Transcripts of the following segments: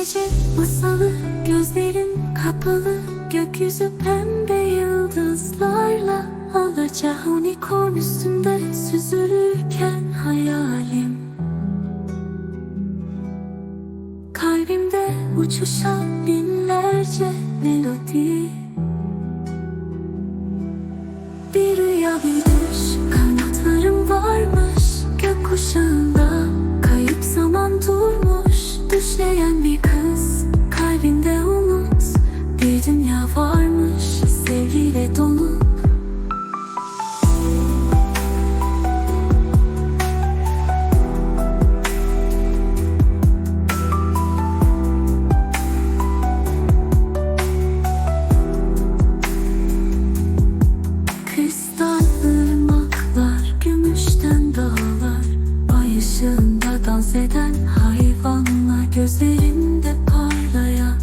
Gece masalı gözlerin kapalı Gökyüzü pembe yıldızlarla Alaca unicorn üstünde süzülürken hayalim uçuşan binlerce melodi. Bir rüya bir düş kanatlarım varmış Gökkuşağında hayvanlar Gözlerinde parlayan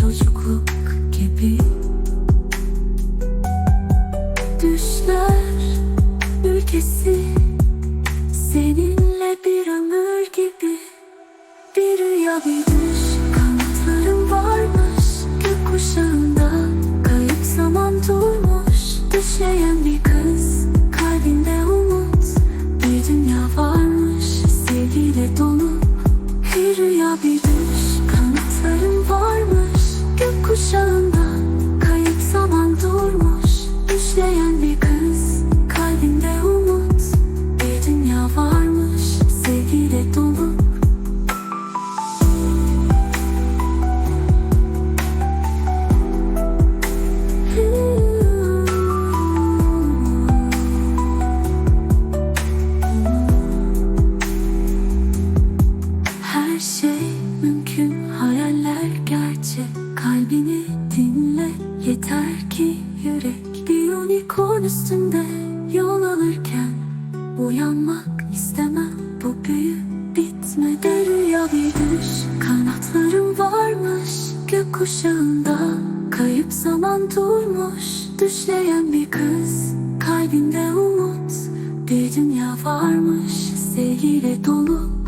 çocukluk gibi. Düşler ülkesi Seninle bir ömür gibi. Bir rüya bir düş Kanatlarım varmış Gökkuşağında Bir düş Kanatlarım varmış. Gökkuşağında Unicorn üstünde yol alırken Uyanmak istemem, bu büyü bitmedi Rüya bir düş, kanatlarım varmış Gökkuşağında. Kayıp zaman durmuş Düşleyen bir kız, kalbinde umut Bir dünya varmış, sevgiyle dolu